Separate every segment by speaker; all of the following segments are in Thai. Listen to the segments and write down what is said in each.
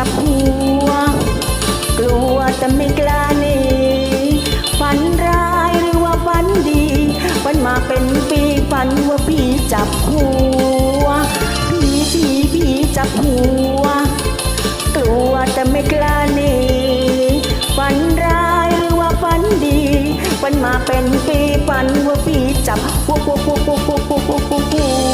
Speaker 1: จับหัว กลัวแต่ไม่กล้าหนีฝันร้ายหรือว่าฝันดีฝันมาเป็นปีฝันว่าพี่จับหัวพี่พี่พี่จับหัว กลัวแต่ไม่กล้าหนีฝันร้ายหรือว่าฝันดีฝันมาเป็นปีฝันว่าพี่จับหัวหัวหัวหัวหัวหัวหัว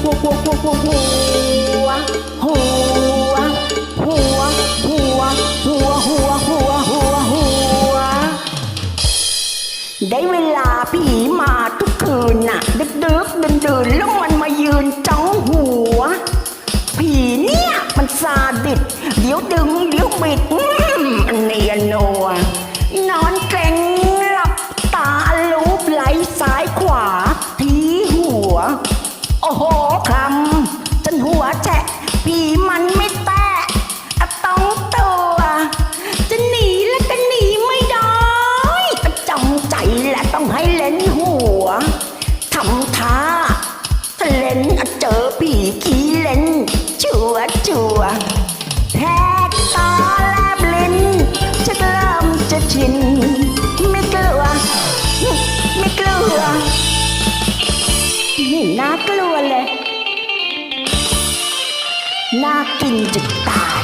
Speaker 1: หัวหัวหัวหัวหัวหัวหัวหัวหัวได้เวลาผีมาทุกคืนน่ะดึกดึกเดินเดินแล้วมันมายืนจ้องหัว ผีเนี่ยมันซาดิดเดี๋ยวดึงเดี๋ยวบิดัวเลย น่ากินจะตาย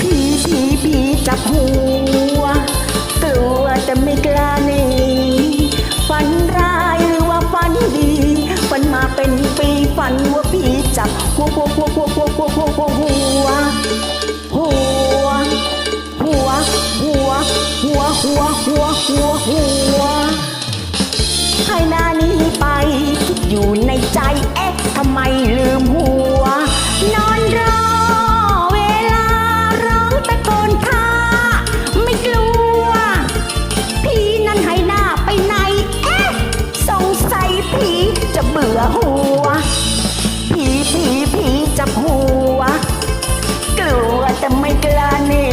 Speaker 1: ผีผีผีจับหู หัวหัวหัวหัวหัวหัวหัวหัวหัวหัวหัว แต่ไม่กล้าหนี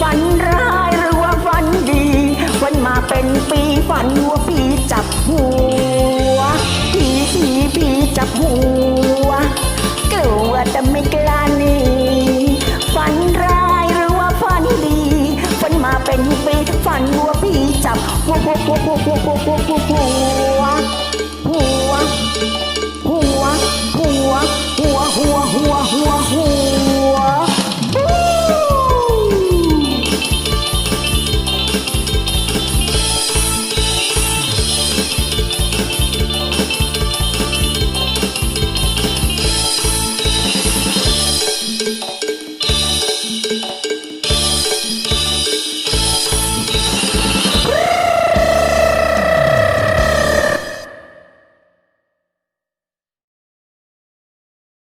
Speaker 1: ฝันร้ายหรือว่าฝันดีวันมาเป็นปีฝันว่าปีจับหัวปีปีปีจับหัวกลัวแต่ไม่กล้าหนีฝันร้ายหรือว่าฝันดีฝันมาเป็นปีฝันว่าปีจับหัวหัวหัวหัวหัวหัวหัวหัวหัวหัวหัวหัว